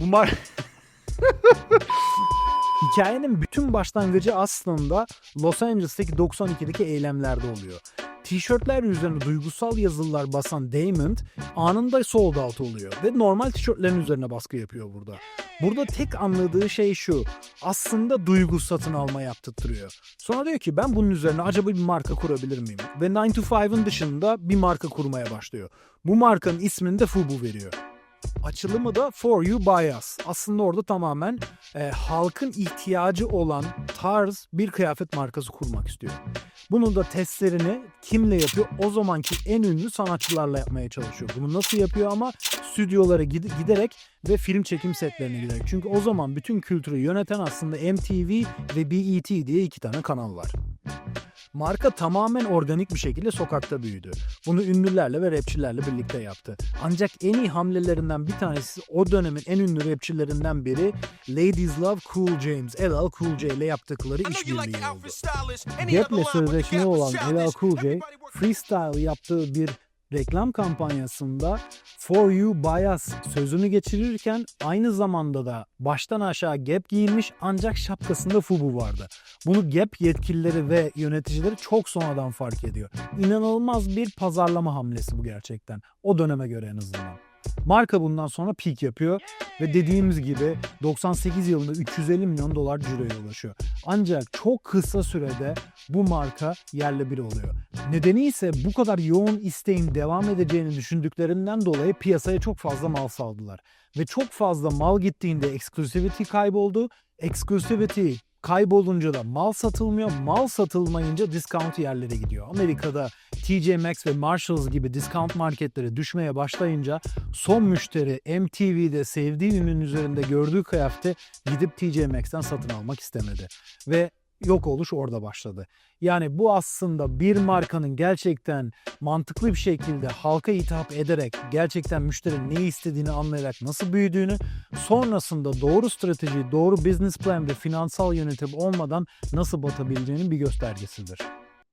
Bu mar... Hikayenin bütün başlangıcı aslında Los Angeles'taki 92'deki eylemlerde oluyor. Tişörtler üzerine duygusal yazılar basan Damon anında sold out oluyor ve normal tişörtlerin üzerine baskı yapıyor burada. Burada tek anladığı şey şu. Aslında duygu satın alma yaptırtıyor. Sonra diyor ki ben bunun üzerine acaba bir marka kurabilir miyim? Ve 9 to 5'ın dışında bir marka kurmaya başlıyor. Bu markanın ismini de Fubu veriyor. Açılımı da For You By Us. Aslında orada tamamen e, halkın ihtiyacı olan tarz bir kıyafet markası kurmak istiyor. Bunun da testlerini kimle yapıyor? O zamanki en ünlü sanatçılarla yapmaya çalışıyor. Bunu nasıl yapıyor ama stüdyolara gid- giderek ve film çekim setlerine giderek. Çünkü o zaman bütün kültürü yöneten aslında MTV ve BET diye iki tane kanal var. Marka tamamen organik bir şekilde sokakta büyüdü. Bunu ünlülerle ve rapçilerle birlikte yaptı. Ancak en iyi hamlelerinden bir tanesi o dönemin en ünlü rapçilerinden biri Ladies Love Cool James, LL Cool J ile yaptıkları işbirliği oldu. Gap'le sözleşmeli olan LL Cool J, freestyle yaptığı bir reklam kampanyasında For You By Us sözünü geçirirken aynı zamanda da baştan aşağı Gap giyinmiş ancak şapkasında Fubu vardı. Bunu Gap yetkilileri ve yöneticileri çok sonradan fark ediyor. İnanılmaz bir pazarlama hamlesi bu gerçekten. O döneme göre en azından. Marka bundan sonra peak yapıyor ve dediğimiz gibi 98 yılında 350 milyon dolar ciroya ulaşıyor. Ancak çok kısa sürede bu marka yerle bir oluyor. Nedeni ise bu kadar yoğun isteğin devam edeceğini düşündüklerinden dolayı piyasaya çok fazla mal saldılar. Ve çok fazla mal gittiğinde exclusivity kayboldu. Exclusivity kaybolunca da mal satılmıyor. Mal satılmayınca discount yerlere gidiyor. Amerika'da TJ Maxx ve Marshalls gibi discount marketleri düşmeye başlayınca son müşteri MTV'de sevdiği ürünün üzerinde gördüğü kıyafeti gidip TJ Maxx'ten satın almak istemedi. Ve yok oluş orada başladı. Yani bu aslında bir markanın gerçekten mantıklı bir şekilde halka hitap ederek gerçekten müşterinin ne istediğini anlayarak nasıl büyüdüğünü sonrasında doğru strateji, doğru business plan ve finansal yönetim olmadan nasıl batabileceğinin bir göstergesidir.